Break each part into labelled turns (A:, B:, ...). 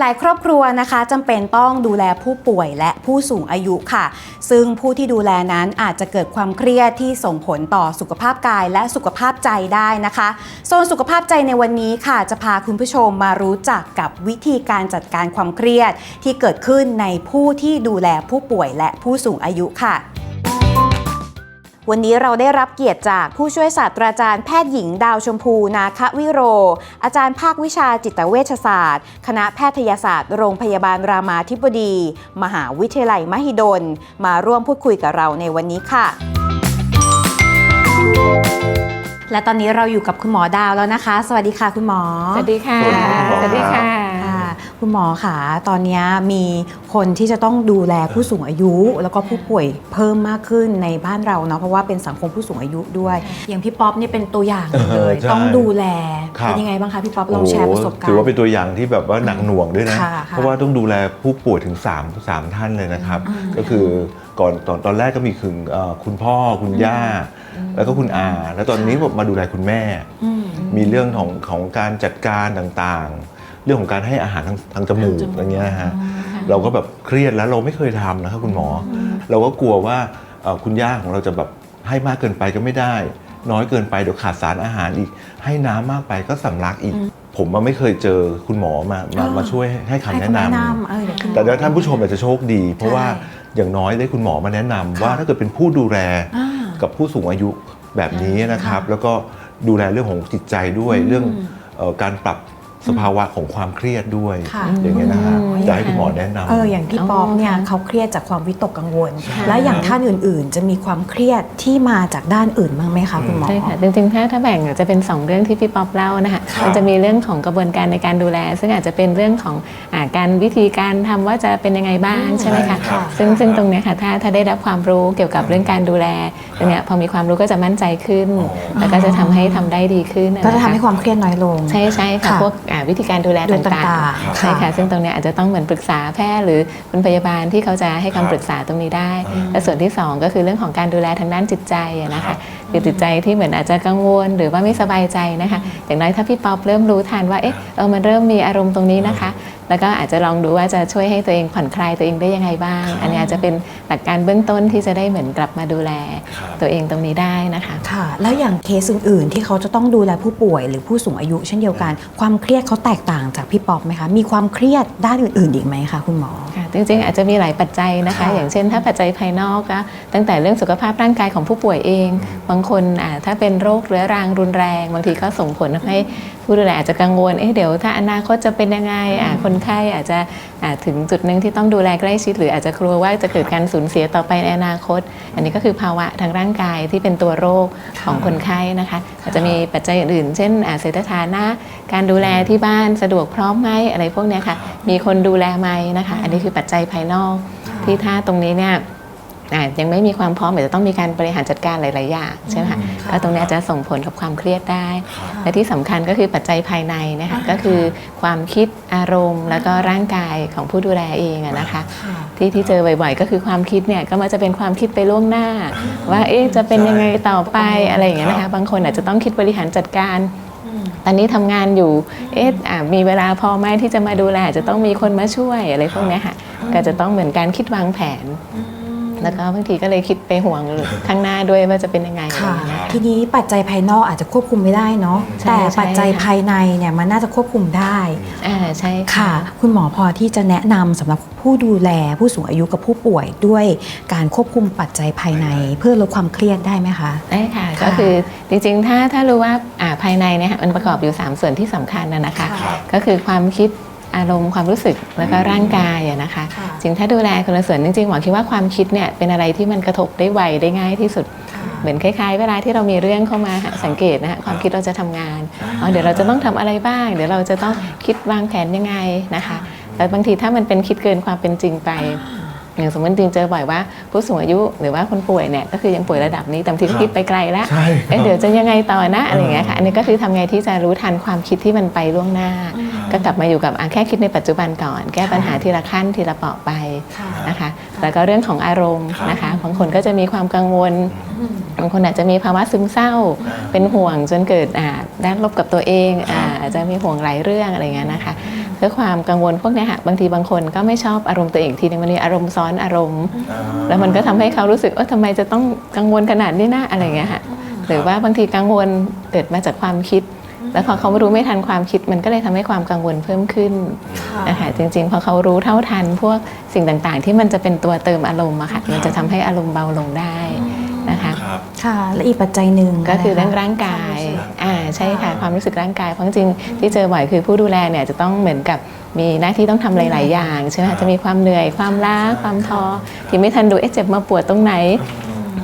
A: หลายครอบครัวนะคะจำเป็นต้องดูแลผู้ป่วยและผู้สูงอายุค่ะ ซึ่งผู้ที่ดูแลนั้นอาจจะเกิดความเครียดที่ส่งผลต่อสุขภาพกายและสุขภาพใจได้นะคะโซนสุขภาพใจในวันนี้ค่ะ จะพาคุณผู้ชมมารู้จักกับวิธีการจัดการความเครียดที่เกิดขึ้นในผู้ที่ดูแลผู้ป่วยและผู้สูงอายุค่ะ วันนี้เราได้รับเกียรติจากผู้ช่วยศาสตราจารย์แพทย์หญิงดาวชมพูนาควิโร อาจารย์ภาควิชาจิตเวชศาสตร์ คณะแพทยศาสตร์โรงพยาบาลรามาธิบดี มหาวิทยาลัยมหิดล มาร่วมพูดคุยกับเราในวันนี้ค่ะและตอนนี้เราอยู่กับคุณหมอดาวแล้วนะคะ สวัสดีค่ะคุณหมอ
B: สวัสดีค่ะ
C: สวัสดีครับ
B: สวัสดีค่ะ
A: ค่ะคุณหมอค่ะตอนนี้มีคนที่จะต้องดูแลผู้สูงอายุ แล้วก็ผู้ป่วยเพิ่มมากขึ้นในบ้านเราเนาะเพราะว่าเป็นสังคมผู้สูงอายุด้วย อย่างพี่ป๊อปนี่เป็นตัวอย่างเลย
C: เออใช่
A: ต้องดูแล
C: ครับ
A: เป็นยังไงบ้างคะพี่ป๊อปลองแชร์ประสบการณ์
C: ถือว่าเป็นตัวอย่างที่แบบว่าหนักหน่วงด้วยนะ
A: ค่ะค่ะ
C: เพราะว่าต้องดูแลผู้ป่วยถึง 3 3 ท่านเลยนะครับ
A: อืม
C: ก็คือก่อนตอนตอนแรกก็มีคือเอ่อคุณพ่อคุณย่า แล้วก็คุณอา แล้วตอนนี้ผมมาดูแลคุณแม่
A: อืม
C: มีเรื่องของของการจัดการต่างๆ เรื่องของการให้อาหารทางทางจมูกอะไรเงี้ยนะฮะเราก็แบบเครียดแล้วเราไม่เคยทำนะครับคุณหมออเราก็กลัวว่าเอ่อคุณย่าของเราจะแบบให้มากเกินไปก็ไม่ได้ น้อยเกินไปเดี๋ยวขาดสารอาหารอีก ให้น้ำมากไปก็สำลักอีก ผมมาไม่เคยเจอคุณหมอมามา
A: อ่าม
C: มาช่วยให้คำ
A: ให้
C: แนะ
A: คำ
C: น
A: แนะนำเออเดี๋ยวคุณหมอำ
C: แต่ถ้าท่านผู้ชมอาจจะโชคดี เพราะว่า
A: ใช่
C: อย่างน้อยได้คุณหมอมาแนะนำ
A: ค่ะ
C: ว่าถ้าเกิดเป็นผู้ดูแล
A: อ่า
C: กับผู้สูงอายุแบบนี้นะครับ
A: ค่ะ
C: แล้วก็ดูแลเรื่องของจิตใจด้วย
A: อืม
C: เรื่องเอ่อการปรับ สภาวะของความเครียดด้วย
A: ค่ะ
C: อย่างเงี้ยนะฮะ
A: อืม
C: จะให้คุณหมอแนะนำ
A: เอออย่างพี่ป๊อปเนี่ย
B: อ๋อค่ะ
A: เขาเครียดจากความวิตกกังวล
B: ค่ะ
A: แล้วอย่างท่านอื่นๆ จะมีความเครียดที่มาจากด้านอื่นบ้างไหมคะคุณหมอ
B: ใช่ค่ะจริงๆถ้าถ้าแบ่งจะเป็น 2 เรื่องที่พี่ป๊อปเล่านะคะ
C: ครับ
B: มันจะมีเรื่องของกระบวนการในการดูแล ซึ่งอาจจะเป็นเรื่องของอาการวิธีการทำว่าจะเป็นยังไงบ้างใช่ไหมคะ
A: ค่ะ
B: ซึ่งซึ่งตรงเนี้ยค่ะถ้าถ้าได้รับความรู้เกี่ยวกับเรื่องการดูแลตรงเนี้ยพอมีความรู้ก็จะมั่นใจขึ้นแล้วก็จะทำให้ทำได้ดีขึ้นน
A: ก็จะทำ
B: ค
A: ให้ความเครียดน้อยลง
B: ใช่ใช่ค่ะ
A: ค่ะ
B: พวกอ่าวิธีการดูแล
A: เรื่อง
B: ต่าง
A: ต่าง
B: ๆ
A: ๆ
B: ใช่
A: ค่ะ
B: ค่ะซึ่งตรงเนี้ยอาจจะต้องเหมือนปรึกษาแพทย์หรือคุณพยาบาลที่เขาจะให้คำปรึกษาตรงนี้ได้และส่วนที่สองก็คือเรื่องของการดูแลทางด้านจิตใจอะนะคะ คือจิตใจที่เหมือนอาจจะกังวล หรือว่าไม่สบายใจนะคะ อย่างน้อยถ้าพี่ป๊อปเริ่มรู้ทันว่าเอ๊ะเออมันเริ่มมีอารมณ์ตรงนี้นะคะ แล้วก็อาจจะลองดูว่าจะช่วยให้ตัวเองผ่อนคลายตัวเองได้ยังไงบ้าง อันนี้อาจจะเป็นหลักการเบื้องต้นที่จะได้เหมือนกลับมาดูแลตัวเองตรงนี้ได้นะคะ
A: ค่ะ แล้วอย่างเคสอื่นๆ ที่เขาจะต้องดูแลผู้ป่วย หรือผู้สูงอายุเช่นเดียวกัน ความเครียดเขาแตกต่างจากพี่ป๊อปไหมคะมีความเครียดด้านอื่นๆอีกไหมคะคุณหมอ
B: ค่ะจริงๆอาจจะมีหลายปัจจัยนะคะ
A: ค่ะ
B: อย่างเช่น ถ้าปัจจัยภายนอกก็ตั้งแต่เรื่องสุขภาพร่างกายของผู้ป่วยเองบางคนอ่าถ้าเป็นโรคเรื้อรังรุนแรง บางทีก็ส่งผลทำให้ผู้ดูแลอาจจะกังวลเอ๊ะเดี๋ยวถ้าอนาคตจะเป็นยังไงอ่าคนไข้อาจจะอ่าถึงจุดหนึ่งที่ต้องดูแลใกล้ชิด หรืออาจจะกลัวว่าจะเกิดการสูญเสียต่อไปในอนาคต อันนี้ก็คือภาวะทางร่างกายที่เป็นตัวโรคของคนไข้นะคะอาจจะมีปัจจัยอื่นๆ เช่นอ่าเศรษฐฐานะ การดูแลที่บ้านสะดวกพร้อมไหมอะไรพวกเนี้ยค่ะมีคนดูแลไหมนะคะ อันนี้คือปัจจัยภายนอกที่ถ้าตรงนี้เนี่ยอ่า ยังไม่มีความพร้อมเดี๋ยวจะต้องมีการบริหารจัดการหลาย ๆ อย่างใช่ไหมคะ
A: อืมค่ะ
B: ก็ตรงเนี้ยจะส่งผลกับความเครียดได้ และที่สำคัญก็คือปัจจัยภายในนะคะก็คือความคิดอารมณ์ แล้วก็ร่างกายของผู้ดูแลเองอะนะคะที่ที่เจอบ่อย ๆ ก็คือความคิดเนี่ยก็มาจะเป็นความคิดไปล่วงหน้า ว่าเอ๊ะจะเป็นยังไงต่อไปอะไรอย่างเงี้ยนะคะบางคนอาจจะต้องคิดบริหารจัดการตอนนี้ทำงานอยู่ เอ๊ะอะมีเวลาพอไหมที่จะมาดูแลอาจจะต้องมีคนมาช่วยอะไรพวกเนี้ยค่ะ ก็จะต้องเหมือนการคิดวางแผน แล้วก็บางทีก็เลยคิดไปห่วงข้างหน้าด้วยว่าจะเป็นยังไงอะไร
A: ค่ะ
B: อย่างเงี้ย
A: ทีนี้ปัจจัยภายนอกอาจจะควบคุมไม่ได้เนาะ
B: ใช่
A: แต่
B: ใช่
A: ปัจจัย
B: ค่ะ
A: ภายในเนี่ยมันน่าจะควบคุมได้
B: อ่าใช่
A: ค่ะ คุณหมอพอที่จะแนะนำสำหรับผู้ดูแลผู้สูงอายุกับผู้ป่วยด้วยการควบคุมปัจจัยภายใน เพื่อลดความเครียดได้ไหมคะ
B: ได้ค่ะ
A: ค่ะ
B: ก็คือจริงๆ ถ้าถ้ารู้ว่าอ่าภายในเนี่ยค่ะมันประกอบอยู่ 3 ส่วนที่สำคัญนะนะคะ
A: ค่ะ
B: ก็คือความคิด อารมณ์ความรู้สึกแล้วก็ร่างกายอะนะคะ
A: ค่ะ
B: จริงถ้าดูแลคนละส่วนจริงๆหมอคิดว่าความคิดเนี่ยเป็นอะไรที่มันกระทบได้ไวได้ง่ายที่สุดเหมือนคล้ายๆ เวลาที่เรามีเรื่องเข้ามาหาสังเกตนะฮะความคิดเราจะทำงานอ๋อเดี๋ยวเราจะต้องทำอะไรบ้าง เดี๋ยวเราจะต้องคิดวางแผนยังไงนะคะแต่บางทีถ้ามันเป็นคิดเกินความเป็นจริงไป อย่างสมมติจริงเจอบ่อยว่าผู้สูงอายุหรือว่าคนป่วยเนี่ยก็คือยังป่วยระดับนี้แต่บางทีก็คิดไปไกลแล้ว
C: ใช่ครับ
B: เอ๊ะเดี๋ยวจะยังไงต่อนะอะไรอย่างเงี้ยค่ะอันนี้ก็คือทำไงที่จะรู้ทันความคิดที่มันไปล่วงหน้า ก็กลับมาอยู่กับอะแค่คิดในปัจจุบันก่อน แก้ปัญหาทีละขั้นทีละเปราะไป
A: ค่ะ
B: นะคะแล้วก็เรื่องของอารมณ์นะคะบางคนก็จะมีความกังวลบางคนอาจจะมีภาวะซึมเศร้า เป็นห่วงจนเกิดอ่าด้านลบกับตัวเองอ่าอาจจะมีห่วงหลายเรื่องอะไรเงี้ยนะคะเพพื่อความกังวลพวกเนี้ยค่ะบางทีบางคนก็ไม่ชอบอารมณ์ตัวเองทีนึงมันมีอารมณ์ซ้อนอารมณ์ แล้วมันก็ทำให้เขารู้สึกเออทำไมจะต้องกังวลขนาดนี้นะอะไรอย่างเงี้ยค่ะหรือว่าบางทีกังวลเกิดมาจากความคิด แล้วพอเขารู้ไม่ทันความคิด มันก็เลยทำให้ความกังวลเพิ่มขึ้นนะคะจริงๆ พอเขารู้เท่าทันพวกสิ่งต่างๆ ที่มันจะเป็นตัวเติมอารมณ์อะค่ะมันจะทำให้อารมณ์เบาลงได้นะ คะ
C: ครับ
A: ค่ะและอีกปัจจัยหนึ่ง
B: ก็คือเรื่อง
A: นะะ
B: ร่างกาย
C: ความรู้สึก
B: อ่าใช่ค่ะความรู้สึกร่างกายเพราะจริงๆที่เจอบ่อยคือผู้ดูแลเนี่ยจะต้องเหมือนกับมีหน้าที่ต้องทำหลาย ๆ อย่างใช่ไหมคะจะมีความเหนื่อยความล้าความท้อที่ไม่ทันดูเอ๊ะเจ็บมาปวดตรงไหน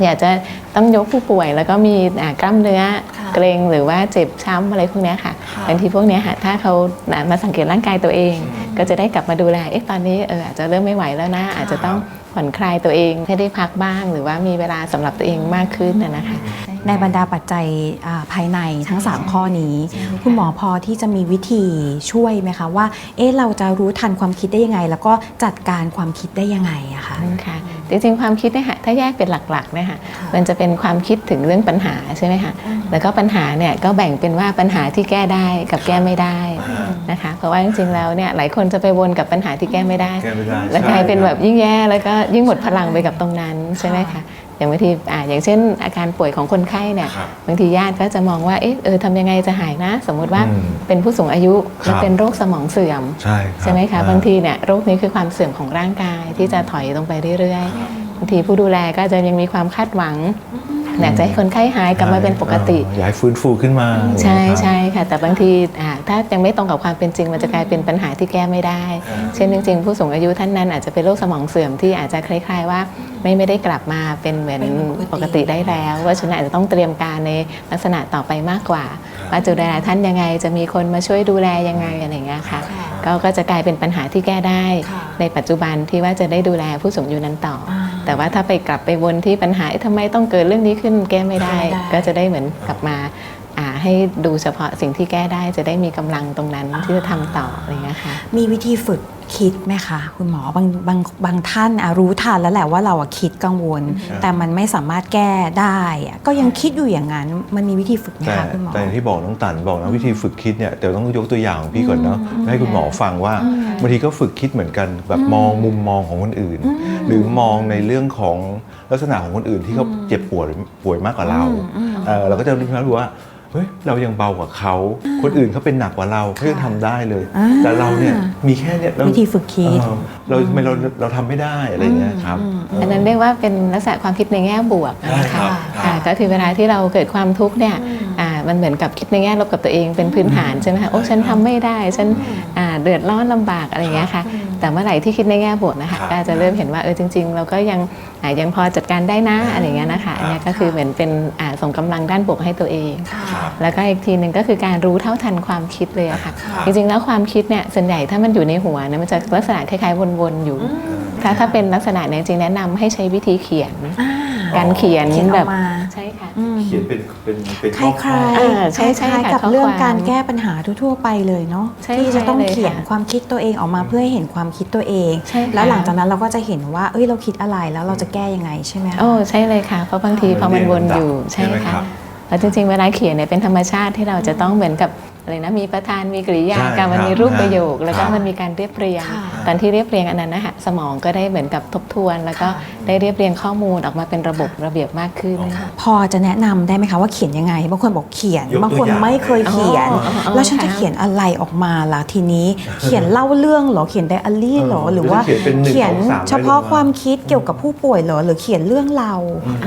B: อยากจะต้องยกผู้ป่วยแล้วก็มีอ่ากล้ามเนื้อ
A: ค่ะ
B: เกร็งหรือว่าเจ็บช้ำอะไรพวกเนี้ยค่ะบางทีพวกเนี้ยค่ะถ้าเขาอ่ามาสังเกตร่างกายตัวเอง ก็จะได้กลับมาดูแลเอ๊ะตอนนี้เอออาจจะเริ่มไม่ไหวแล้วนะอาจจะต้อง ผ่อนคลายตัวเองให้ได้พักบ้าง หรือว่ามีเวลาสำหรับตัวเองมากขึ้นนะนะคะ
A: ในบรรดาปัจจัยอ่าภายในทั้ง 3 ข้อนี้ คุณหมอพอที่จะมีวิธีช่วยไหมคะว่าเอ๊ะเราจะรู้ทันความคิดได้ยังไง แล้วก็จัดการความคิดได้ยังไงอะคะ
B: ค่ะ จริงๆความคิดเนี่ยค่ะถ้าแยกเป็นหลักๆเนี่ยค่ะมันจะเป็นความคิดถึงเรื่องปัญหาใช่ไหมคะแล้วก็ปัญหาเนี่ยก็แบ่งเป็นว่าปัญหาที่แก้ได้กับแก้ไม่ได้นะคะเพราะว่าจริงๆแล้วเนี่ยหลายคนจะไปวนกับปัญหาที่แก้ไม่ได้
C: แก้ไม่ได้
B: แล้วกลายเป็น
C: ใช่
B: แบบยิ่งแย่แล้วก็ยิ่งหมดพลังไปกับตรงนั้นใช่ไหมคะ อย่างบางทีอ่าอย่างเช่น อาการป่วยของคนไข้เนี่ย
C: ครับ
B: บางทีญาติก็จะมองว่าเอ๊ะเออทำยังไงจะหายนะ สมมุติว่า
C: อืม
B: เป็นผู้สูงอายุ
C: ครับ
B: แล้วเป็นโรคสมองเสื่อม
C: ใช่รับ
B: ใช่ไหมคะ
C: อ่
B: บางทีเนี่ยโรคนี้คือความเสื่อมของร่างกายที่จะถอยลงไปเรื่อยๆบางทีผู้ดูแลก็จะยังมีความคาดหวัง อยากจะให้คนไข้หายกลับมาเป็นปกติ
C: เอออยากให้ฟื้นฟูขึ้นมา
B: ใช่
C: ครับ
B: ใช่ค่ะ แต่บางทีอ่าถ้ายังไม่ตรงกับความเป็นจริง มันจะกลายเป็นปัญหาที่แก้ไม่ได้ เช่นจริง ๆ ผู้สูงอายุท่านนั้นอาจจะเป็นโรคสมองเสื่อมที่อาจจะคล้ายๆว่าไม่ไม่ได้กลับมาเป็นเหมือน
A: เป็นป
B: ป
A: ก
B: ก
A: ติ
B: ติได้แล้วว่าฉะนั้นอาจจะต้องเตรียมการในลักษณะต่อไปมากกว่า ว่าจะดูแลท่านยังไงจะมีคนมาช่วยดูแลยังไงอะไรอย่างเงี้ยค่ะก็ก็จะกลายเป็นปัญหาที่แก้ได้
A: ค่ะ
B: ในปัจจุบันที่ว่าจะได้ดูแลผู้สูงอายุนั้นต่ออา แต่ว่าถ้าไปกลับไปวนที่ปัญหาเอ๊ะทำไมต้องเกิดเรื่องนี้ขึ้นแก้ไม่ได้
A: แก้ไม่ได้
B: ก็จะได้เหมือนกลับมาอ่า ให้ดูเฉพาะสิ่งที่แก้ได้จะได้มีกำลังตรงนั้นที่จะทำต่ออะไรอย่างเงี้ยค่ะ
A: มีวิธีฝึกคิดไหมคะ คุณหมอบางบางบางท่านอะรู้ทันแล้วแหละว่าเราอะคิดกังวล แต่มันไม่สามารถแก้ได้อะก็ยังคิดอยู่อย่างนั้น มันมีวิธีฝึกไหม
C: แต่
A: คะคุณหมอ
C: แต่อย่างที่บอกน้องตันบอกนะวิธีฝึกคิดเนี่ยเดี๋ยวต้องยกตัวอย่างของพี่ก่อนเนาะให้คุณหมอฟังว่าบางทีก็ฝึกคิดเหมือนกันแบบมองมุมมองของคนอื่น หรือมองในเรื่องของลักษณะของคนอื่นที่เขาเจ็บปวดป่วยมากกว่าเราเออเราก็จะรู้ว่า เฮ้ยเรายังเบากว่าเขา คนอื่นเขาเป็นหนักกว่าเราเขายังทำได้เลย
A: อ่า
C: แต่เราเนี่ยมีแค่เนี่ยเรา
A: วิธีฝึกคิด
C: เออเราทำไมเราเราทำไม่ได้อะไรอย่างเงี้ยครับ
B: อันนั้นเรียกว่าเป็นลักษณะความคิดในแง่บวก
C: ได้
B: นะ
C: ครั
B: คะ
C: บ
B: อ่าก็คือเวลาที่เราเกิดความทุกข์เนี่ยอ่ามันเหมือนกับคิดในแง่ลบกับตัวเองเป็นพื้นฐานใช่ไหมคะโอ้ฉันทำไม่ได้ฉันอ่าเดือดร้อนลำบากอะไรอย่างเงี้ยค่ะ แต่เมื่อไหร่ที่คิดในแง่บวกนะคะ
C: ครับ
B: ก็จะเริ่มเห็นว่าเออจริง ๆ เราก็ยังอ่ายังพอจัดการได้นะอะไรอย่างเงี้ยนะคะอันเนี้ยก็คือเหมือนเป็นอ่าส่งกำลังด้านบวกให้ตัวเอง
C: ครับ
B: แล้วก็อีกทีหนึ่งก็คือการรู้เท่าทันความคิดเลยอะค่ะจริงๆ แล้วความคิดเนี่ยส่วนใหญ่ถ้ามันอยู่ในหัวเนี่ยมันจะลักษณะคล้ายๆวนๆอยู่ ถ้าถ้าเป็นลักษณะเนี้ยจริงแนะนำให้ใช้วิธีเขียนการเขียน
A: เขียนอ
B: แบ
A: อบกมา
B: ใช่ค่ะ
A: อืม
C: เขียนเป็น เป็นเป็น
A: ค
C: ข้อ
A: ล้าย
C: ๆ
B: อ่า
A: ๆ
B: ใช่ใช่
A: คล้ายๆ
B: ค่ะ
A: กับ
B: ข้อ
A: เรื่อง
B: ความ
A: การแก้ปัญหาทั่วๆไปเลยเนาะ
B: ใช่
A: ที่จะต้อง
B: ใช่เลย
A: เขียน
B: ค่ะ
A: ความคิดตัวเองออกมาเพื่อให้เห็นความคิดตัวเอง
B: ใช่ค่ะ
A: แล้วหลังจากนั้นเราก็จะเห็นว่าเอ้ยเราคิดอะไรแล้วเราจะแก้ยังไงใช่ไหมคะ
B: โอ้ใช่เลยค่ะ เพราะบางทีพอมันวนอยู่ใช่
C: ใช่ไหมครั
B: ค่ะ
C: บ
B: แล้วจริงๆ เวลาเขียนเนี่ยเป็นธรรมชาติที่เราจะต้องเหมือนกับ อะไรนะมีประธานมีกริยา
C: ใช่
B: การมัน
C: ครับ
B: มีรูปประโยค แล้วก็
C: ครับ
B: มันมีการเรียบเรียง
A: ค่ะ
B: ตอนที่เรียบเรียงอันนั้นนะคะสมองก็ได้เหมือนกับทบทวน แล้วก็ได้เรียบเรียงข้อมูลออกมาเป็นระบบระเบียบมากขึ้น
A: พอจะแนะนำได้ไหมคะว่าเขียนยังไงบางคนบอกเขียน
C: ยกตัว
A: บางคน
C: อย่าง
A: ไม่เคยเขียน
B: อ๋ออ๋ออ๋อ
A: แล้วฉันจะ
B: ค่ะ
A: เขียนอะไรออกมาล่ะทีนี้เขียนเล่าเรื่องเหรอเขียนไดอารี่เหรอ
C: เออ
A: หรือว่า
C: หรือจะเขียนเป็นหนึ่ง
A: เขียน
C: สองสาม
A: เฉพาะ
C: ได้หรือ
A: ความคิดเกี่ยวกับผู้ป่วยเหรอหรือเขียนเรื่องเรา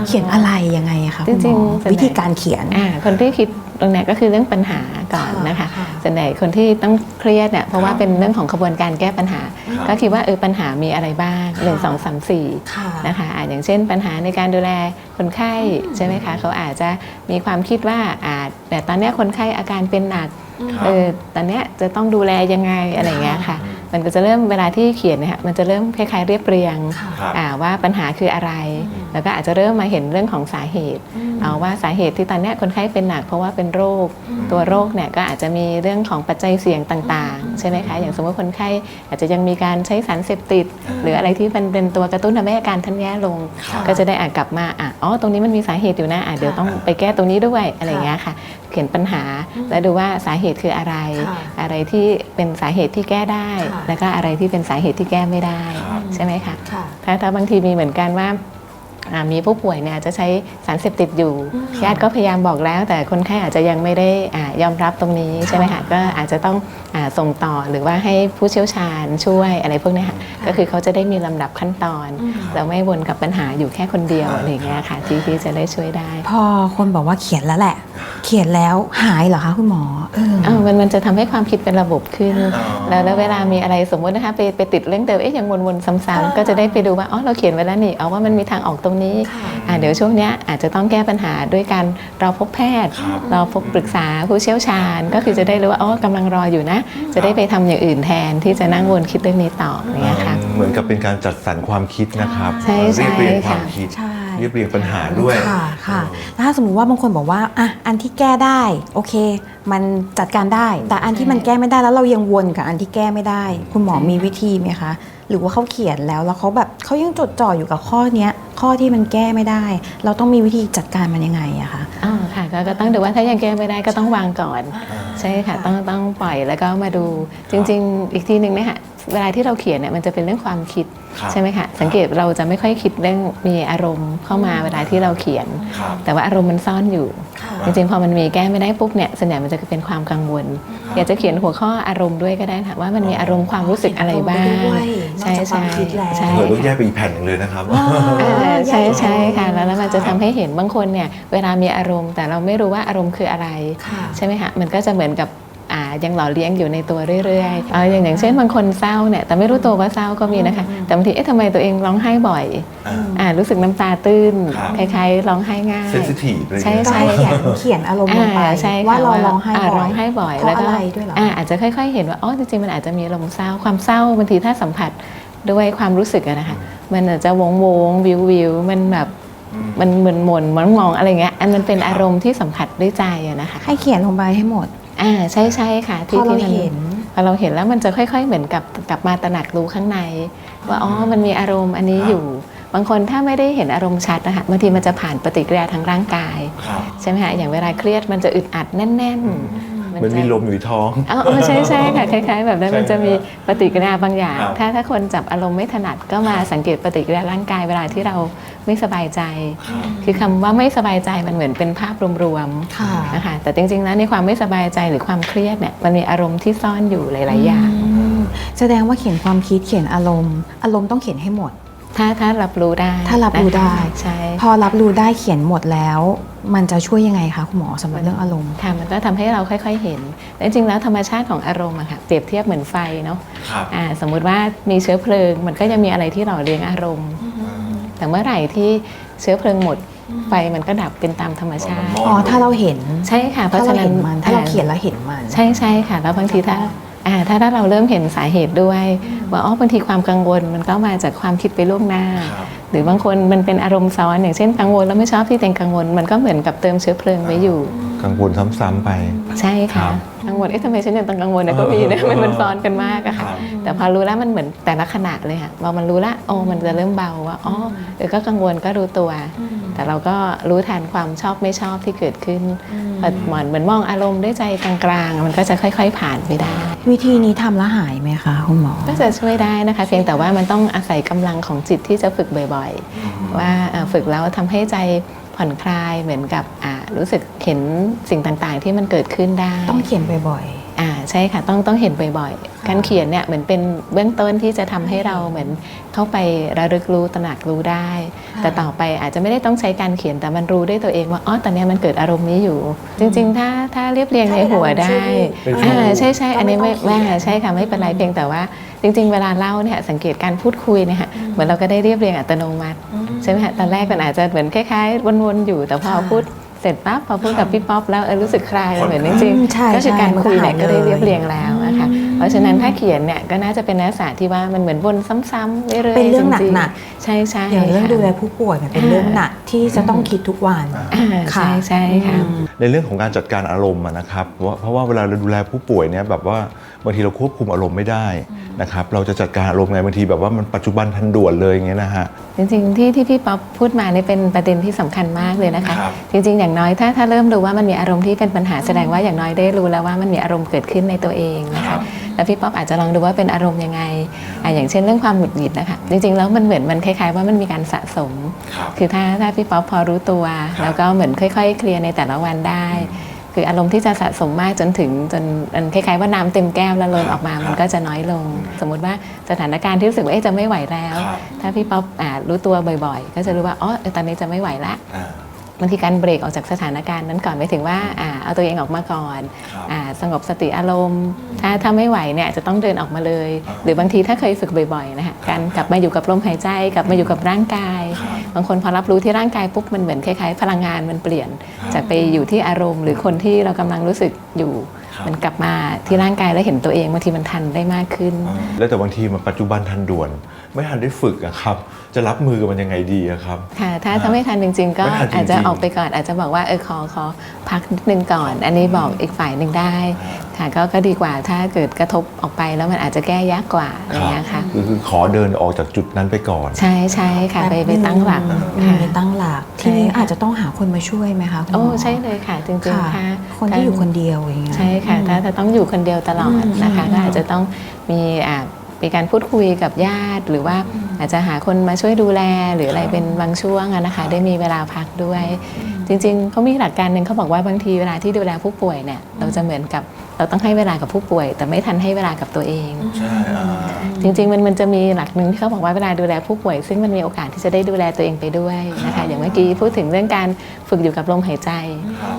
A: เขียนอะไรยังไงอะคะคุณหมอ
B: จริงๆส่วนใหญ่
A: วิธีการเขียน
B: อ่าคนที่คิด ตรงเนี้ยก็คือเรื่องปัญหาก่อนนะคะ
A: ค่ะ
B: ส่วนใหญ่คนที่ต้องเครียดเนี่ยเพราะว่าเป็นเรื่องของขบวนการแก้ปัญหา
C: ครับ
B: ก็คิดว่าเออปัญหามีอะไรบ้างหนึ่งสองสามสี่
A: ค่ะ
B: นะคะอ่าอย่างเช่น ปัญหาในการดูแลคนไข้ใช่ไหมคะเขาอาจจะมีความคิดว่าอาจแต่ตอนเนี้ยคนไข้อาการเป็นหนัก
C: ครับ
B: เออตอนเนี้ยจะต้องดูแลยังไงอะไรอย่างเงี้ยค่ะ มันก็จะเริ่มเวลาที่เขียนเนี่ยค่ะมันจะเริ่มคล้ายๆเรียบเรียง
A: ค่ะ
C: ครับ
B: อ่าว่าปัญหาคืออะไร แล้วก็อาจจะเริ่มมาเห็นเรื่องของสาเหตุ เอาว่าสาเหตุที่ตอนเนี้ยคนไข้เป็นหนักเพราะว่าเป็นโรค ตัวโรคเนี่ยก็อาจจะมีเรื่องของปัจจัยเสี่ยงต่างๆใช่ไหมคะอย่างสมมติคนไข้อาจจะยังมีการใช้สารเสพติด หรืออะไรที่มันเป็นตัวกระตุ้นทำให้อาการท่านแย่ลง
A: ค่ะ
B: ก็จะได้อะกลับมาอะอ๋อตรงนี้มันมีสาเหตุอยู่นะอะเดี๋ยวต้องไปแก้ตรงนี้ด้วยอะไรอย่างเงี้ยค่ะ เขียนปัญหาแล้วดูว่าสาเหตุเหตุคืออะไร
D: ค่ะ
B: อะไรที่เป็นสาเหตุที่แก้ได้
D: ค่ะ
B: แล้วก็อะไรที่เป็นสาเหตุที่แก้ไม่ได้
C: ครับ
B: ใช่ไหมคะ
D: ค่ะ
B: ถ้าถ้าบางทีมีเหมือนกันว่าอ่า มีผู้ป่วยเนี่ยจะใช้สารเสพติดอยู่
D: อืม
B: ญาติก็พยายามบอกแล้ว แต่คนไข้อาจจะยังไม่ได้อายอมรับตรงนี้ใช่ไหมคะก็อาจจะต้องอาส่งต่อหรือว่าให้ผู้เชี่ยวชาญช่วยอะไรพวกเนี้ยค่ะก็คือเขาจะได้มีลำดับขั้นตอน
D: อืม
B: แล้วไม่วนกับปัญหาอยู่แค่คนเดียวอะไรอย่างเงี้ยค่ะที่ที่จะได้ช่วยได้
A: พอคนบอกว่าเขียนแล้วแหละ เขียนแล้วหายเหรอคะคุณหมอเออ
B: อ้าวมันมันจะทำให้ความคิดเป็นระบบขึ้น
C: อ๋อ
B: แล้วแล้วเวลามีอะไรสมมตินะคะไปไปติดเรื่องเดิมเอ๊ะยังวนๆซ้ำๆก็จะได้ไปดูว่าอ๋อเราเขียนไว้แล้วนี่เอาว่ามันมีทางออกตรงนี้
D: ค่ะ
B: อ่าเดี๋ยวช่วงเนี้ยอาจจะต้องแก้ปัญหาด้วยการเราพบแพทย์
C: ครับ
B: เราพบปรึกษาผู้เชี่ยวชาญ ก็คือจะได้รู้ว่าอ๋อกำลังรออยู่นะ จะได้ไปทำอย่างอื่นแทนที่จะนั่งวนคิดเรื่องนี้ต่ออย่างเงี้ยค่ะ
C: เหมือนกับเป็นการจัดสรรความคิดนะครับ
B: ใช่ใช่
C: เรียบเรียงความ
B: ค่ะ
C: คิด
A: ใช่
C: เรียบเรียงปัญหาด้วย
A: ค่ะค่ะถ้าสมมุติว่าบางคนบอกว่าอะอันที่แก้ได้โอเค มันจัดการได้ แต่อันที่มันแก้ไม่ได้แล้วเรายังวนกับอันที่แก้ไม่ได้ คุณหมอมีวิธีไหมคะ หรือว่าเขาเขียนแล้วแล้วเขาแบบเขายังจดจ่ออยู่กับข้อเนี้ยข้อที่มันแก้ไม่ได้ เราต้องมีวิธีจัดการมันยังไงอะคะ
B: อ๋อค่ะก็ก็ต้องดูว่าถ้ายังแก้ไม่ได้ก็ต้องวางก่อน ใช่ค่ะต้องต้องปล่อยแล้วก็มาดูจริง ๆ อีกทีหนึ่งเนี่ยค่ะ เวลาที่เราเขียนเนี่ยมันจะเป็นเรื่องความคิด
C: ครับ
B: ใช่ไหมคะสังเกตเราจะไม่ค่อยคิดเรื่องมีอารมณ์เข้ามาเวลาที่เราเขียน
C: ครับ
B: แต่ว่าอารมณ์มันซ่อนอยู่
D: ค่ะ
B: จริงๆพอมันมีแก้ไม่ได้ปุ๊บเนี่ยส่วนใหญ่มันจะเป็นความกังวล อยากจะเขียนหัวข้ออารมณ์ด้วยก็ได้ค่ะว่ามันมีอารมณ์ความรู้สึกอะไรบ้าง
D: ด้วย
B: ใช่
D: นอกจากความคิดแล้ว
B: ใช่
C: เผื่อต้องแยกไปอีกแผ่นหนึ่งเลยนะครับ
B: อ่าใช่ใช่ค่ะแล้วแล้วมันจะ
D: ค่ะ
B: ทำให้เห็นบางคนเนี่ยเวลามีอารมณ์ แต่เราไม่รู้ว่าอารมณ์คืออะไร
D: ค่ะ
B: ใช่ไหมคะมันก็จะเหมือนกับอ่า ยังหล่อเลี้ยงอยู่ในตัวเรื่อยๆเอาอย่างอย่างเช่นบางคนเศร้าเนี่ยแต่ไม่รู้ตัวว่าเศร้าก็มีนะคะ แต่บางทีเอ๊ะทำไมตัวเองร้องไห้บ่อย
C: อ่า
B: อ่ารู้สึกน้ำตาตื้น
C: ครับ
B: คล้ายๆร้องไห้ง่าย
C: เซนซิทีฟอะไรอย่าง
B: ใช่
C: เงี้ย
A: ก็ให้เขียนเขียนอารมณ์ลงไป
B: อ่าใช่ค่ะ
A: ว่าเราร้องไห้
B: อ่า
A: บ่
B: ร้
A: อ
B: อยงไห้บ่อย
A: เพราะ
B: แล้วก็
A: อะไรด้วยเหรอ
B: อ่าอาจจะค่อย ๆ เห็นว่าอ๋อจริงๆมันอาจจะมีลมณ์เศร้าความเศร้าบางทีถ้าสัมผัสด้วยความรู้สึกอะนะคะมันอาจจะวงวงวิววิวมันแบบมันเหมือนหม่นเหมือนมองอะไรเงี้ยอันมันเป็นอารมณ์ที่สัมผัสด้วยใจอะนะคะ
A: ให้เขียนลงไปให้หมด
B: อ่าใช่ใช่ค่ะ
A: พอเรา
B: มั
A: เห็น
B: พอเราเห็นแล้วมันจะค่อยๆเหมือนกับกลับมาตระหนักรู้ข้างใน ว่าอ๋อมันมีอารมณ์อันนี้อยู่ บางคนถ้าไม่ได้เห็นอารมณ์ชัดนะคะบางทีมันจะผ่านปฏิกิริยาทางร่างกาย
C: ครับ
B: ใช่ไหมคะอย่างเวลาเครียดมันจะอึดอัดแน่น ๆ
C: เหมันมี
B: จะ
C: ลมอยู่ที่ท้อง
B: อ๋อเออใช่ใช่ค่ะคล้าย ๆ แบบนั้น
C: ใช่
B: มันจะมีปฏิกิริยาบางอย่าง
C: ครับ
B: ถ้าถ้าคนจับอารมณ์ไม่ถนัดก็มาสังเกตปฏิกิริยาร่างกายเวลาที่เราไม่สบายใจคือคำว่าไม่สบายใจมันเหมือนเป็นภาพรวม
A: ค่ะ
B: ๆนะคะแต่จริงๆแล้วในความไม่สบายใจหรือความเครียดเนี่ยมันมีอารมณ์ที่ซ่อนอยู่หลายๆอย่าง
A: อืมแสดงว่าเขียนความคิดเขียนอารมณ์ อารมณ์ต้องเขียนให้หมด
B: ถ้าถ้ารับรู้ได้
A: ถ้ารับรู้ได้
B: นะคะใช่
A: พอรับรู้ได้เขียนหมดแล้ว มันจะช่วยยังไงคะคุณหมอสำหรับเรื่องอารมณ์
B: ค่ะมันก็ทำให้เราค่อย ๆเห็นแต่จริงๆแล้วธรรมชาติของอารมณ์อะค่ะเปรียบเทียบเหมือนไฟเนาะ
C: ครับ
B: อ่าสมมุติว่ามีเชื้อเพลิง มันก็จะมีอะไรที่หล่อเลี้ยงอารมณ์ แต่เมื่อไหร่ที่เชื้อเพลิงหมดไฟมันก็ดับเป็นตามธรรมชาติ
C: อ๋
A: อ๋อถ้าเราเห็น
B: ใช่ค่ะเพ
A: ถ้า
B: ราะ
A: เรา
B: ฉะนั้น
A: เห็นมันถ้าเรา
B: อ่
A: เขียนแล้วเห็นมัน
B: ใช่ใช่ค่ะ แล้วบางทีถ้าอ่าถ้าถ้าเราเริ่มเห็นสาเหตุด้วย ว่าอ๋อบางทีความกังวลมันก็มาจากความคิดไปล่วงหน้า
C: ครับ
B: หรือบางคนมันเป็นอารมณ์ซ้อนอย่างเช่นกังวลแล้วไม่ชอบที่ตัวเองกังวล มันก็เหมือนกับเติมเชื้อเพลิงไว้อยู่
C: กังวลซ้ำๆไป
B: ใช่
C: ครั
B: ค่ะ
C: บ
B: กั งวลเอ๊ะทำไมฉันยังต้องกังวลนะก็มีนะมันมันซ้อนกันมากอะค่ะ
C: ครับ
B: แต่พอรู้แล้วมันเหมือนแต่ละขณะเลยค่ะพอมันรู้ละโอ้มันจะเริ่มเบาว่าอ๋อเออก็กังวลก็รู้ตัว แต่เราก็รู้ทันความชอบไม่ชอบที่เกิดขึ้นพอเหมือนเหมือนมองอารมณ์ด้วยใจกลางๆมันก็จะค่อย ๆ ผ่านไปได้
A: วิธีนี้ทำแล้วหายไหมคะคุณหมอ
B: ก็จะช่วยได้นะคะ เพียงแต่ว่ามันต้องอาศัยกำลังของจิตที่จะฝึกบ่อย ๆ ว่าเอ่อฝึกแล้วทำให้ใจผ่อนคลายเหมือนกับอ่า รู้สึกเห็นสิ่งต่างๆ ที่มันเกิดขึ้นได้
A: ต้องเขียนบ่อย
B: อ่าใช่ค่ะต้องต้องเห็นบ่อยๆการเขียนเนี่ยเหมือนเป็นเบื้องต้นที่จะทำให้เราเหมือนเข้าไประลึกรู้ตระหนักรู้ได้ แต่ต่อไปอาจจะไม่ได้ต้องใช้การเขียนแต่มันรู้ด้วยตัวเองว่าอ๋อตอนเนี้ยมันเกิดอารมณ์นี้อยู่ จริงๆ ถ้าถ้าเรียบเรียงในหัวได้
C: เป็นฟิล
B: อ่าใช่ใช่อันนี้ไม่
D: ก็ไม่
B: ไม่
D: ต้องเขียน
B: ใช่ค่ะไม่เป็นไรเพียงแต่ว่า จริง ๆ เวลาเล่าเนี่ยสังเกตการพูดคุยเนี่ยค่ะเหมือนเราก็ได้เรียบเรียงอัตโนมัติใช่ไหมคะตอนแรกมันอาจจะเหมือนคล้ายๆวนๆอยู่แต่พอ
A: ค่ะ
B: พูด เสร็จปั๊บพอพูดกับพี่ป๊อปแล้วเออรู้สึกคลายเหมือนจริง
A: อืมใช่
B: ๆก็คือการ
A: ใช่
B: คุยเนี่ย
A: มันก็หาย
B: ก็ได้เรียบ
A: เลย
B: เรียงแล้วนะคะ
A: อืม
B: เพราะฉะนั้นถ้าเขียนเนี่ยก็น่าจะเป็นลักษณะที่ว่ามันเหมือนวนซ้ำๆเรื่อยๆ
A: เป็นเรื่อง
B: จๆ
A: หนัก
B: ใช่ใช่
A: ๆอย่างเรื่อง
B: ค่ะ
A: ดูแลผู้ป่วยเนี่ยเป็นเรื่องหนักที่จะต้องคิดทุกวัน
B: อ่าใช่ใช่ค่ะ
A: อืม
C: ในเรื่องของการจัดการอารมณ์อะนะครับเพราะว่าเพราะว่าเวลาเราดูแลผู้ป่วยเนี่ยแบบว่า บางทีเราควบคุมอารมณ์ไม่ได้นะครับเราจะจัดการอารมณ์ไงบางทีแบบว่ามันปัจจุบันทันด่วนเลยอย่างเงี้ยนะฮะ
B: จริงๆที่ที่พี่ป๊อปพูดมาเนี่ยเป็นประเด็นที่สำคัญมากเลยนะคะ
C: ครับ
B: จริงๆ อย่างน้อยถ้าถ้าเริ่มรู้ว่ามันมีอารมณ์ที่เป็นปัญหาแสดงว่าอย่างน้อยได้รู้แล้วว่ามันมีอารมณ์เกิดขึ้นในตัวเองนะ
C: ครั
B: คะ
C: บ
B: แล้วพี่ป๊อปอาจจะลองดูว่าเป็นอารมณ์ยังไงอะอย่างเช่นเรื่องความหงุดหงิดนะคะจริงๆแล้วมันเหมือนมันคล้ายๆว่ามันมีการสะสม
C: ครับ
B: คือถ้าถ้าพี่ป๊อปพอรู้ตัวแล้วก็เหมือนค่อย ๆ เคลียร์ในแต่ละวันได้ คืออารมณ์ที่จะสะสมมากจนถึงจนมันคล้ายๆว่าน้ำเต็มแก้วแล้วล้นออกมามันก็จะน้อยลง สมมุติว่าสถานการณ์ที่รู้สึกว่าเอ๊ะจะไม่ไหวแล้ว
C: ครับ
B: ถ้าพี่ป๊อปอ่ารู้ตัวบ่อย ๆ ก็จะรู้ว่าอ๋อเออตอนนี้จะไม่ไหวละ
C: อ่า
B: บางทีการเบรกออกจากสถานการณ์นั้นก่อนไปถึงว่าอ่าเอาตัวเองออกมาก่อน
C: ครับ
B: อ่าสงบสติอารมณ์ ถ้าถ้าไม่ไหวเนี่ยจะต้องเดินออกมาเลย
C: อ่า
B: หรือบางทีถ้าเคยฝึกบ่อยๆนะคะการกลับมาอยู่กับลมหายใจ กลับมาอยู่กับร่างกาย
C: ครับ
B: บางคนพอรับรู้ที่ร่างกายปุ๊บมันเหมือนคล้ายๆ พลังงานมันเปลี่ยน
C: ครับ
B: จากไปอยู่ที่อารมณ์ หรือคนที่เรากำลังรู้สึกอยู่
C: ครับ
B: มันกลับมาที่ร่างกายแล้วเห็นตัวเองบางทีมันทันได้มากขึ้น
C: แล้วแต่บางทีมันปัจจุบันทันด่วน ไม่ทันได้ฝึกอะครับ จะรับมือกับมันยังไงดีอะครับ
B: ค่ะ ถ้าถ้าไม่ทันจริง ๆ ก็
C: ไม่ทันจริงๆ
B: อาจจะออกไปก่อนอาจจะบอกว่าเออขอขอพักนิดนึงก่อน อันนี้บอกอีกฝ่ายหนึ่งได้ ค่ะก็ก็ดีกว่าถ้าเกิดกระทบออกไปแล้วมันอาจจะแก้ยากกว่าอย่างเงี้ยค่ะ
C: คือคือขอเดินออกจากจุดนั้นไปก่อน
B: ใช่ใช่ค่ะไปไปตั้งหลัก
A: อืม
B: ค่ะ
A: ไปตั้งหลัก
B: ใช่
A: ทีนี้
B: ค่ะ
A: อาจจะต้องหาคนมาช่วยไหมคะคุณหม
B: โอ้ใช่เลยค่ะ จริง
A: ค่ะ
B: ๆค่ะ
A: คนที่อยู่คนเดียวอย่างเงี้ย
B: ใช่ค่ะถ้าถ้าต้องอยู่คนเดียวตลอดนะคะ
A: อืม
B: ก็อาจจะต้องมีอ่า มีการพูดคุยกับญาติ หรือว่าอาจจะหาคนมาช่วยดูแลหรืออะไรเป็นบางช่วงอะนะคะได้มีเวลาพักด้วย จริงๆเขามีหลักการหนึ่งเขาบอกว่าบางทีเวลาที่ดูแลผู้ป่วยเนี่ยเราจะเหมือนกับ เราต้องให้เวลากับผู้ป่วย แต่ไม่ทันให้เวลากับตัวเอง
C: ใช่อ่า
B: จริง ๆ มันมันจะมีหลักหนึ่งที่เขาบอกว่าเวลาดูแลผู้ป่วย ซึ่งมันมีโอกาสที่จะได้ดูแลตัวเองไปด้วยนะคะอย่างเมื่อกี้พูดถึงเรื่องการฝึกอยู่กับลมหายใจ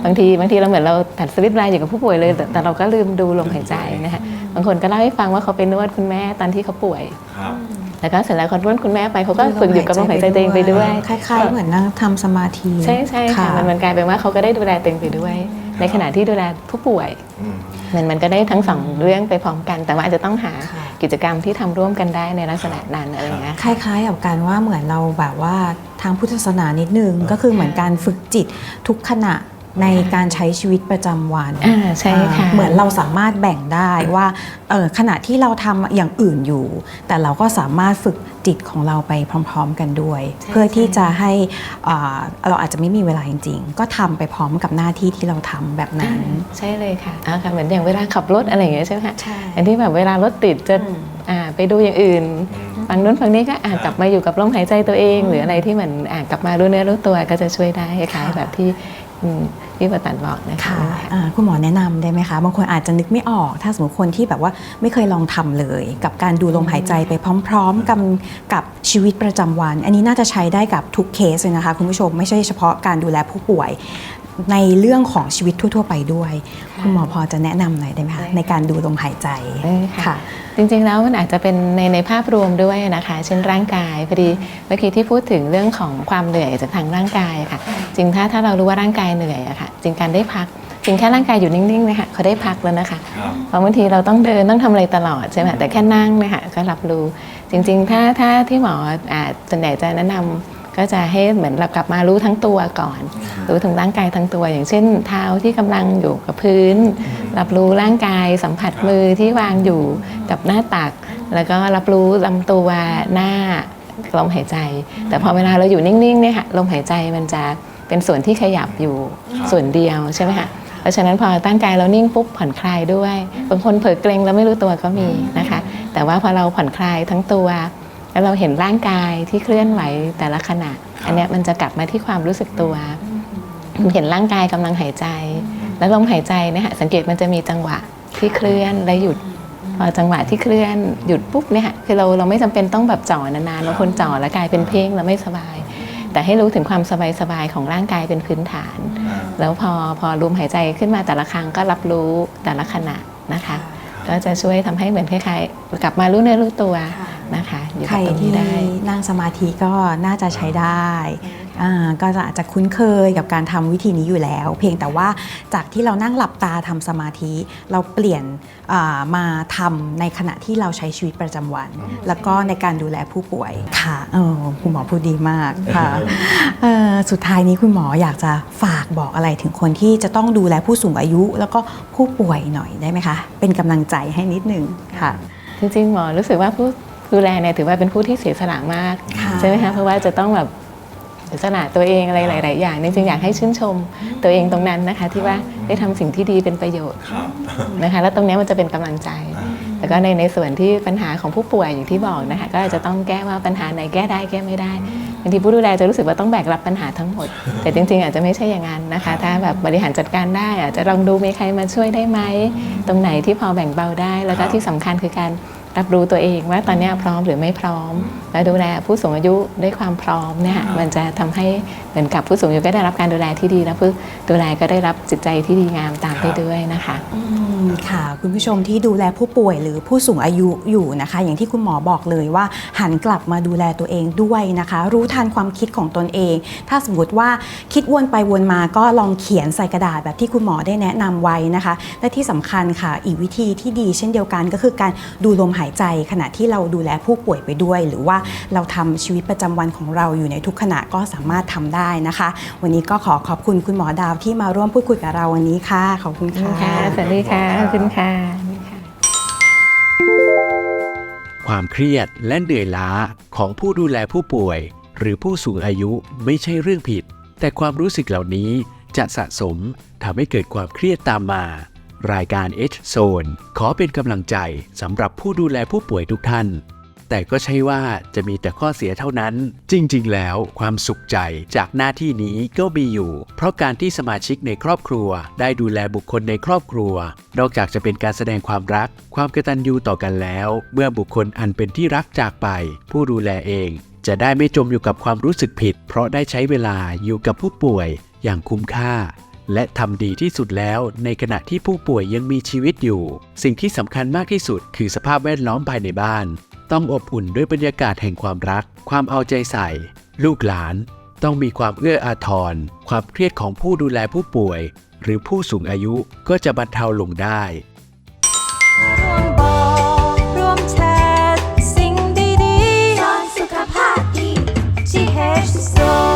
B: บางทีบางทีเราเหมือนเราตัดสวิตช์เวลาอยู่กับผู้ป่วยเลย แต่แต่เราก็ลืมดูลมหายใจนะคะบางคนก็เล่าให้ฟังว่าเขาไปนวดคุณแม่ตอนที่เขาป่วย
C: ครับ
B: แล้วก็เสร็จแล้วเขานวดคุณแม่ไปเขาก็ฝึกอยู่กับลมหายใจตัวเองไปด้วย
A: คล้ายๆ เหมือนนั่งทำสมาธิ
B: ใช่ใช่ค่ะมันมันกลายเป็นว่าเขาก็ได้ดูแลตัวเองไปด้วย ในขณะที่ดูแลผู้ป่วย
C: อืม
B: มันมันก็ได้ทั้งสองเรื่องไปพร้อมกัน แต่ว่าอาจจะต้องหา
A: ค่ะ
B: กิจกรรมที่ทำร่วมกันได้ในลักษณะนั้นอะไรอย่างเงี้ย
A: คล้ายๆกับการว่าเหมือนเราแบบว่าทางพุทธศาสนานิดนึงก็คือเหมือนการฝึกจิตทุกขณะ ในการใช้ชีวิตประจำวัน
B: อ่าใช่ค่ะ
A: อ่าเหมือนเราสามารถแบ่งได้ว่าเออขณะที่เราทำอย่างอื่นอยู่ แต่เราก็สามารถฝึกจิตของเราไปพร้อม ๆ กันด้วย เพื่อที่จะให้อ่าเราอาจจะไม่มีเวลาจริง ๆ ก็ทำไปพร้อมกับหน้าที่ที่เราทำแบบนั้น
B: ใช่เลยค่ะอ่าค่ะเหมือนอย่างเวลาขับรถอะไรอย่างเงี้ยใช่ไหมคะ
A: ใช่
B: อันที่แบบเวลารถติดจะอ่าไปดูอย่างอื่น ฝั่งนู้นฝั่งนี้ก็อ่ากลับมาอยู่กับลมหายใจตัวเอง หรืออะไรที่เหมือนอ่ากลับมารู้เนื้อรู้ตัวก็จะช่วยได้คล้ายๆแบบที่อืม พี่ประตันบอกนะคะ
A: ค่ะอ่าคุณหมอแนะนำได้ไหมคะบางคนอาจจะนึกไม่ออก ถ้าสมมติคนที่แบบว่าไม่เคยลองทำเลย กับการดูลมหายใจไปพร้อม ๆ กับกับชีวิตประจำวัน อันนี้น่าจะใช้ได้กับทุกเคสเลยนะคะคุณผู้ชมไม่ใช่เฉพาะการดูแลผู้ป่วย ในเรื่องของชีวิตทั่ว ๆ ไปด้วย คุณหมอพอจะแนะนำหน่อยได้ไหมคะ
B: ได้ค่ะ
A: ในการดูลมหายใจ
B: ได้ค่ะ
A: ค่ะ
B: จริงๆแล้วมันอาจจะเป็นในในภาพรวมด้วยนะคะ เช่นร่างกายพอดีเมื่อกี้ที่พูดถึงเรื่องของความเหนื่อยจากทางร่างกายอะค่ะ จริงถ้าถ้าเรารู้ว่าร่างกายเหนื่อยอะค่ะจริงการได้พักจริงแค่ร่างกายอยู่นิ่งๆนะคะเขาได้พักแล้วนะคะ
C: ครับ
B: เพราะบางทีเราต้องเดินต้องทำอะไรตลอดใช่ไหมแต่แค่นั่งเนะคะก็รับรู้ จริง ๆ ถ้าถ้าที่หมออ่าส่วนใหญ่จะแนะนำ ก็จะให้เหมือนเรากลับมารู้ทั้งตัวก่อน รู้ถึงร่างกายทั้งตัว อย่างเช่น เท้าที่กำลังอยู่กับพื้น รับรู้ร่างกายสัมผัสมือที่วางอยู่กับหน้าตัก แล้วก็รับรู้ลำตัวหน้าลมหายใจ แต่พอเวลาเราอยู่นิ่งๆเนี่ยค่ะลมหายใจมันจะเป็นส่วนที่ขยับอยู่ส่วนเดียวใช่ไหมคะเพราะฉะนั้นพอตั้งกายเรานิ่งปุ๊บผ่อนคลายด้วย บางคนเผลอเกรงแล้วไม่รู้ตัวก็มีนะคะ แต่ว่าพอเราผ่อนคลายทั้งตัว แล้วเราเห็นร่างกายที่เคลื่อนไหวแต่ละขณะ อันเนี้ยมันจะกลับมาที่ความรู้สึกตัวเห็นร่างกายกำลังหายใจ แล้วลมหายใจเนี่ยค่ะสังเกตมันจะมีจังหวะที่เคลื่อนและหยุดพอจังหวะที่เคลื่อนหยุดปุ๊บเนี่ยค่ะคือเราเราไม่จำเป็นต้องแบบจ่อนานๆบางคนจ่อแล้วกลายเป็นเพ่งแล้วไม่สบาย แต่ให้รู้ถึงความสบายๆของร่างกายเป็นพื้นฐาน แล้วพอพอลมหายใจขึ้นมาแต่ละครั้งก็รับรู้แต่ละขณะนะคะ ก็จะช่วยทำให้เหมือนคล้ายๆกลับมารู้เนื้อรู้ตัว นะคะอยู่
A: ใคร
B: กับตรง
A: ที่
B: นี้ได้
A: นั่งสมาธิก็น่าจะใช้ได้อ่าก็จะอาจจะคุ้นเคยกับการทำวิธีนี้อยู่แล้ว เพียงแต่ว่าจากที่เรานั่งหลับตาทำสมาธิเราเปลี่ยนอ่ามาทำในขณะที่เราใช้ชีวิตประจำวัน แล้วก็ในการดูแลผู้ป่วยค่ะเออคุณหมอพูดดีมากค่ะเอ่อสุดท้ายนี้คุณหมออยากจะฝากบอกอะไรถึงคนที่จะต้องดูแลผู้สูงอายุ แล้วก็ผู้ป่วยหน่อยได้ไหมคะ เป็นกำลังใจให้นิดนึงค่ะ
B: จริงๆหมอรู้สึกว่าผู้ ดูแลเนี่ยถือว่าเป็นผู้ที่เสียสละมาก
A: ค่ะ
B: ใช่ไหมคะเพราะว่าจะต้องแบบเสียสละตัวเองอะไรหลาย ๆ อย่างจริงๆอยากให้ชื่นชมตัวเองตรงนั้นนะคะ ที่ว่าได้ทำสิ่งที่ดีเป็นประโยชน์นะคะ แล้วตรงเนี้ยมันจะเป็นกำลังใจ แล้วก็ในในส่วนที่ปัญหาของผู้ป่วยอย่างที่บอกนะคะ ก็อาจจะต้องแก้ว่าปัญหาไหนแก้ได้แก้ไม่ได้บางทีผู้ดูแลจะรู้สึกว่าต้องแบกรับปัญหาทั้งหมด แต่จริง ๆ อาจจะไม่ใช่อย่างนั้นนะคะ ถ้าแบบบริหารจัดการได้อาจจะลองดูมีใครมาช่วยได้ไหมตรงไหนที่พอแบ่งเบาได้ แล้วก็ที่สำคัญคือการ รับรู้ตัวเองว่าตอนเนี้ยพร้อมหรือไม่พร้อม และดูแลผู้สูงอายุด้วยความพร้อมเนี่ยมันจะทำให้เหมือนกับผู้สูงอายุก็ได้รับการดูแลที่ดีแล้วผู้ดูแลก็ได้รับจิตใจที่ดีงามตามไปด้วยนะคะ
A: อืมค่ะ คุณผู้ชมที่ดูแลผู้ป่วยหรือผู้สูงอายุอยู่นะคะ อย่างที่คุณหมอบอกเลยว่า หันกลับมาดูแลตัวเองด้วยนะคะ รู้ทันความคิดของตนเอง ถ้าสมมติว่าคิดวนไปวนมาก็ลองเขียนใส่กระดาษแบบที่คุณหมอได้แนะนำไว้นะคะ และที่สำคัญค่ะ อีกวิธีที่ดีเช่นเดียวกันก็คือการดูลมหายใจขณะที่เราดูแลผู้ป่วยไปด้วย หรือว่าเราทำชีวิตประจำวันของเราอยู่ในทุกขณะก็สามารถทำได้นะคะ วันนี้ก็ขอขอบคุณคุณหมอดาวที่มาร่วมพูดคุยกับเราวันนี้ค่ะขอบคุณ
B: ขอบคุณ
A: ค่ะ
B: ค่ะสวัสดีค่ะขอบคุณค่ะ
D: ความเครียดและเหนื่อยล้าของผู้ดูแลผู้ป่วย หรือผู้สูงอายุไม่ใช่เรื่องผิด แต่ความรู้สึกเหล่านี้จะสะสมทำให้เกิดความเครียดตามมา รายการ H Zone ขอเป็นกำลังใจสำหรับผู้ดูแลผู้ป่วยทุกท่าน แต่ก็ใช่ว่าจะมีแต่ข้อเสียเท่านั้น จริง ๆ แล้วความสุขใจจากหน้าที่นี้ก็มีอยู่ เพราะการที่สมาชิกในครอบครัว ได้ดูแลบุคคลในครอบครัว นอกจากจะเป็นการแสดงความรัก ความกตัญญูต่อกันแล้ว เมื่อบุคคลอันเป็นที่รักจากไป ผู้ดูแลเอง จะได้ไม่จมอยู่กับความรู้สึกผิด เพราะได้ใช้เวลาอยู่กับผู้ป่วยอย่างคุ้มค่า และทำดีที่สุดแล้วในขณะที่ผู้ป่วยยังมีชีวิตอยู่ สิ่งที่สำคัญมากที่สุดคือสภาพแวดล้อมภายในบ้าน ต้องอบอุ่นด้วยบรรยากาศแห่งความรัก ความเอาใจใส่ ลูกหลาน ต้องมีความเอื้ออาทร ความเครียดของผู้ดูแลผู้ป่วย หรือผู้สูงอายุก็จะบรรเทาลงได้
E: สุขภาพดี GH Zone